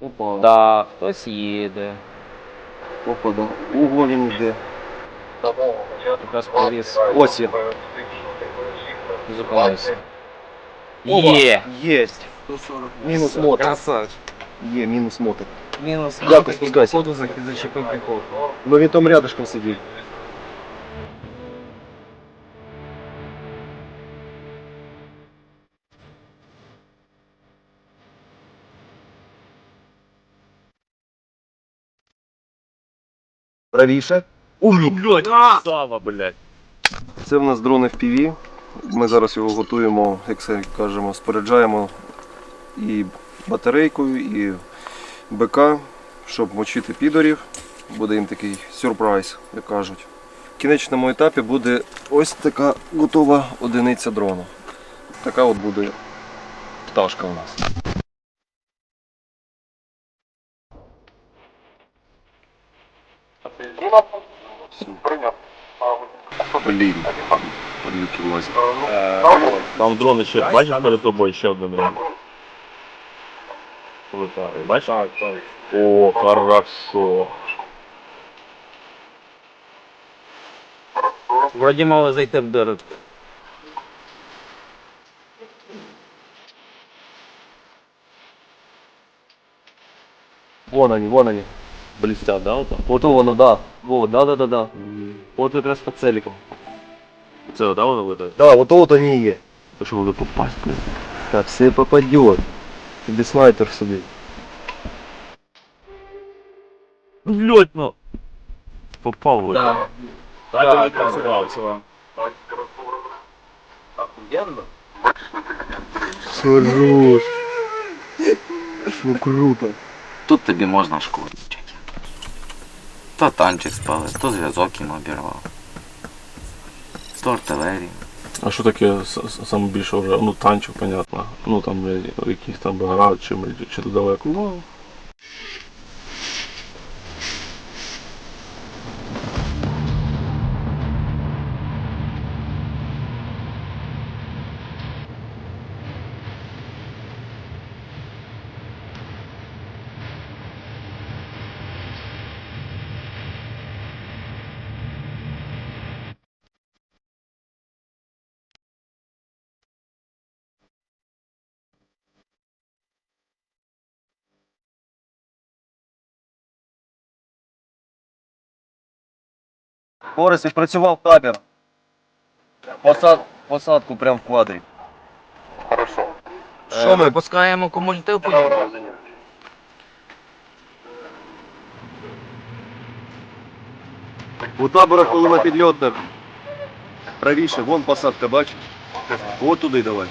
Опа. Да, хтось їде. Опа, да. Ого, він йде. Якраз повіз. Ось він. Зупинився. Є! Єсть. Мінус мотор. Красавчик. Є, мінус мотор. Мінус. Дякую, спускайся. Ходу зачепив піхоту. Ну він там рядышком сидів. Правіше. Ой, блядь! Сава, блядь. Це в нас дрон FPV. Ми зараз його готуємо, як це кажемо, споряджаємо і батарейкою, і БК, щоб мочити підорів. Буде їм такий сюрприз, як кажуть. В кінечному етапі буде ось така готова одиниця дрону. Така от буде пташка у нас. Блін, падлюки влазять. Там дрон ще бачиш перед тобою ще один дрон. Летає. Бачиш? Так, так. О, хорошо. Вроді мало зайти в директ. Вон они, вон они. Блістять, да, ото? Вот воно, да. Вот, да, да, да, да. Вот как раз по целикам. Це, да, воно летає? Да, вот вот они и есть. То що буде попасть, блядь? Так, все попадет. Тебе снайпер собі. Блядь, ну. Попав, блядь. Да. Так, працював. Хорош. Ну круто. Тут тобі можна шкодити. То танчик спали, то зв'язок їм обірвав. То артилерія. А що таке с- с- саме більше вже? Ну, танчик, понятно. Ну там якісь там град чи, чи то далеко. Ну, Борис, відпрацював табір. Посад, посадку прямо в квадрі. Хорошо. Що ми? Пускаємо кумулятив поїхали. У табора колона підльотна. Правіше, вон посадка, бачиш? От туди давай.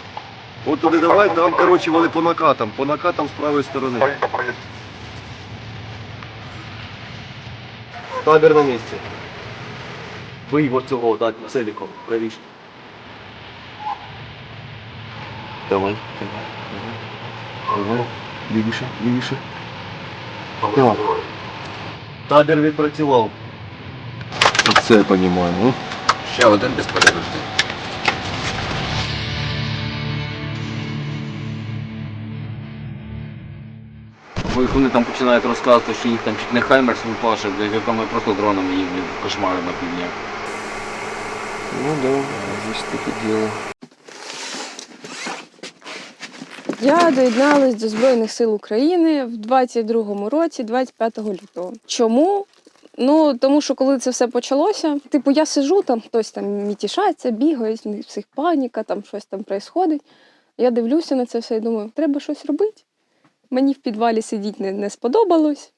От туди давай, там, коротше, вони по накатам. По накатам з правої сторони. Табір на місці. Вий ось цього, так, целиком, правіше. давай. Лівіше, лівіше. Так. Табір відпрацював. Це я розумію. Ну. Ще один безперервний. Бо вони там починають розказувати, що їх там чуть не Хаймерс випав, що блядь, якому просто дроном їх кошмари на півдня. Ну да, здесь таке діло. Я доєдналась до Збройних сил України в 22-му році, 25 лютого. Чому? Ну, тому що коли це все почалося, типу, я сижу, там хтось там мітішається, бігає, в всіх паніка, там щось там відбувається. Я дивлюся на це все і думаю, треба щось робити. Мені в підвалі сидіти не, не сподобалось.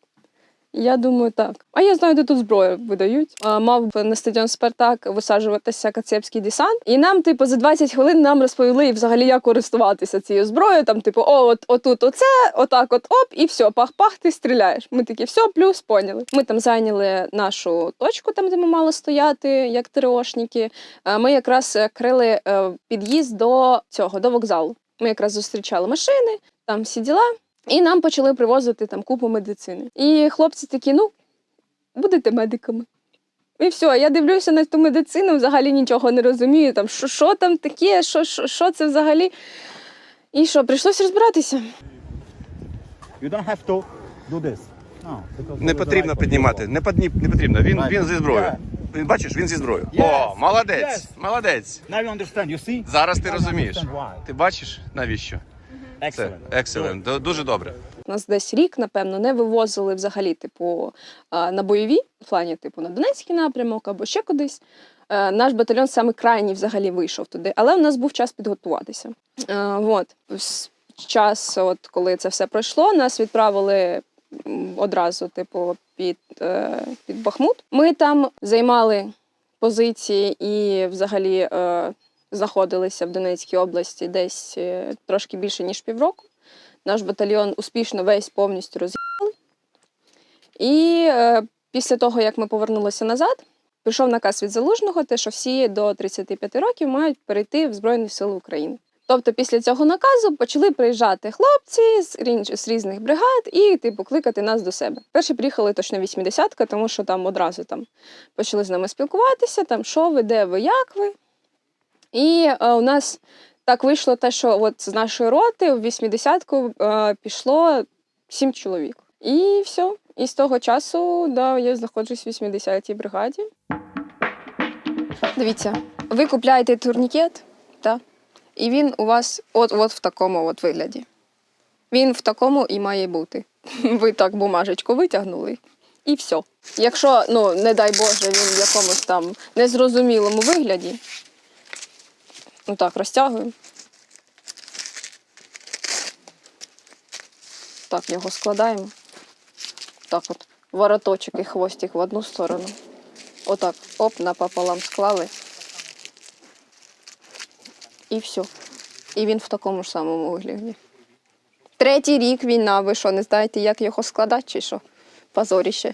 Я думаю, так. А я знаю, де тут зброю видають. А, мав на стадіон Спартак висаджуватися кацепський десант. І нам, типу, за 20 хвилин нам розповіли взагалі, як користуватися цією зброєю. Там, типу, о, от отут оце, отак, от оп, і все, пах-пах, ти стріляєш. Ми такі, все, плюс, поняли. Ми там зайняли нашу точку, там, де ми мали стояти, як ТРОшники. А Ми якраз крили е, під'їзд до цього, до вокзалу. Ми якраз зустрічали машини, там всі діла. І нам почали привозити там купу медицини. І хлопці такі, ну, будете медиками. І все, я дивлюся на ту медицину, взагалі нічого не розумію. Там, що, що там таке, що, що, що це взагалі. І що, прийшлося розбиратися. You don't have to Не потрібно піднімати. Не, подні, не потрібно. Він, він зі зброєю. Він бачиш, він зі зброєю. О, молодець! Молодець! Now you understand, you see? Зараз ти Now you розумієш. understand why. Ти бачиш, навіщо? Це Excellent. Дуже добре. Нас десь рік, напевно, не вивозили взагалі, типу, на бойові, в плані, типу, на Донецький напрямок або ще кудись. Е, Наш батальйон саме крайній взагалі вийшов туди, але в нас був час підготуватися. Е, От. Час, от, коли це все пройшло, нас відправили одразу, типу, під, е, під Бахмут. Ми там займали позиції і взагалі знаходилися в Донецькій області десь е, трошки більше, ніж півроку. Наш батальйон успішно весь повністю роз'їхали. І е, після того, як ми повернулися назад, пішов наказ від залужного, те, що всі до 35 років мають перейти в Збройні Сили України. Тобто, після цього наказу почали приїжджати хлопці з різних бригад і типу кликати нас до себе. Перші приїхали точно 80-ка, тому що там одразу там почали з нами спілкуватися, там що ви, де ви, як ви. І е, у нас так вийшло те, що от з нашої роти в 80-ку е, пішло 7 чоловік. І все. І з того часу да, я знаходжусь в 80-й бригаді. Дивіться, ви купляєте турнікет, та? і він у вас от, от в такому от вигляді. Він в такому і має бути. Ви так бумажечку витягнули. І все. Якщо, ну, не дай Боже, він в якомусь там незрозумілому вигляді, ну так, розтягуємо. Так, його складаємо. Так от, вороточок і хвостик в одну сторону. Отак, оп, напополам склали. І все. І він в такому ж самому вигляді. Третій рік війна, ви що, не знаєте, як його складати, чи що? Позоріще.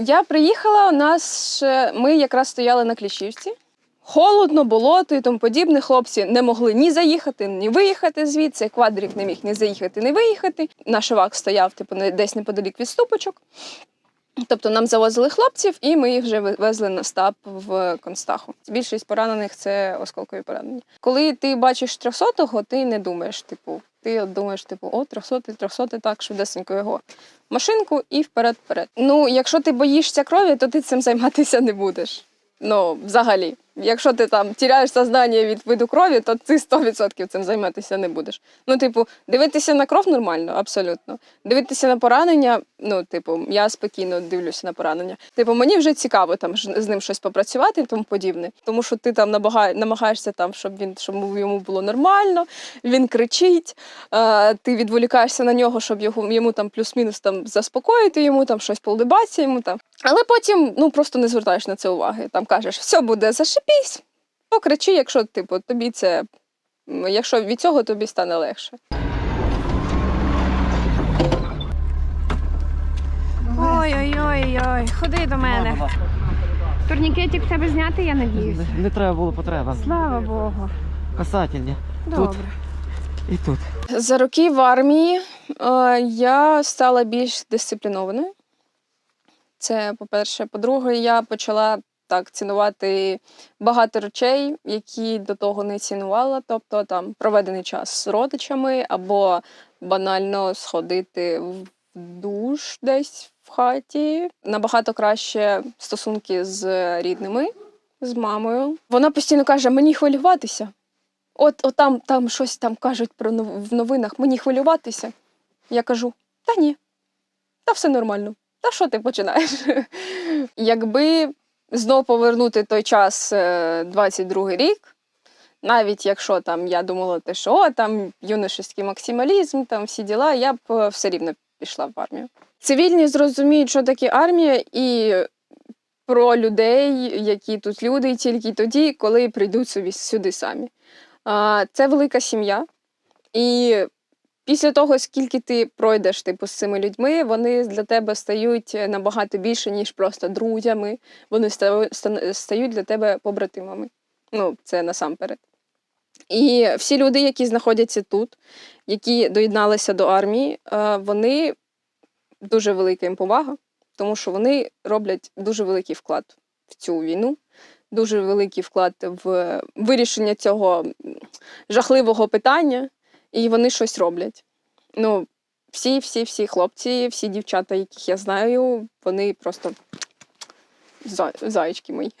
Я приїхала, у нас ще- ми якраз стояли на Кліщівці. Холодно, болото і тому подібне. Хлопці не могли ні заїхати, ні виїхати звідси. Квадрик не міг ні заїхати, ні виїхати. Наш івак стояв типу, десь неподалік від ступочок. Тобто нам завозили хлопців, і ми їх вже ви- везли на стаб в Констаху. Більшість поранених це осколкові поранення. Коли ти бачиш трьохсотого, ти не думаєш, типу, ти думаєш, типу, о, трьохсотий, трьохсотий, так, швидесенько його машинку і вперед-вперед. Ну, якщо ти боїшся крові, то ти цим займатися не будеш. Ну, взагалі. Якщо ти там тіряєш сознання від виду крові, то ти 100% цим займатися не будеш. Ну, типу, дивитися на кров нормально, абсолютно. Дивитися на поранення, ну, типу, я спокійно дивлюся на поранення. Типу, мені вже цікаво там з ним щось попрацювати і тому подібне. Тому що ти там намагає, намагаєшся там, щоб він щоб йому було нормально, він кричить, е, ти відволікаєшся на нього, щоб його йому там плюс-мінус там заспокоїти, йому там щось полибатися йому там. Але потім ну просто не звертаєш на це уваги. Там кажеш, все буде зашипісь, покричи, якщо типу тобі це. Якщо від цього тобі стане легше. Ой-ой-ой, ходи до мене. Турнікетик в тебе зняти, я надіюсь. Не треба було потреба. Слава Богу. Касательні. Добре. І тут. За роки в армії е, я стала більш дисциплінованою. Це по-перше. По-друге, я почала так цінувати багато речей, які до того не цінувала. Тобто там проведений час з родичами або банально сходити в душ десь в хаті. Набагато краще стосунки з рідними, з мамою. Вона постійно каже: мені хвилюватися. От, от там, там щось там кажуть про в новинах, мені хвилюватися. Я кажу: та ні, та все нормально. Та що ти починаєш? Якби знов повернути той час, е, 22-й рік, навіть якщо там я думала, те, що о, там юношеський максималізм, там всі діла, я б е, все рівно пішла в армію. Цивільні зрозуміють, що таке армія, і про людей, які тут люди, тільки тоді, коли прийдуть собі сюди самі. Це велика сім'я. І після того, скільки ти пройдеш типу, з цими людьми, вони для тебе стають набагато більше, ніж просто друзями. Вони ста- ста- стають для тебе побратимами. Ну, це насамперед. І всі люди, які знаходяться тут, які доєдналися до армії, е, вони дуже велика їм повага, тому що вони роблять дуже великий вклад в цю війну дуже великий вклад в вирішення цього жахливого питання, і вони щось роблять. Ну, всі, всі, всі хлопці, всі дівчата, яких я знаю, вони просто за- заєчки мої.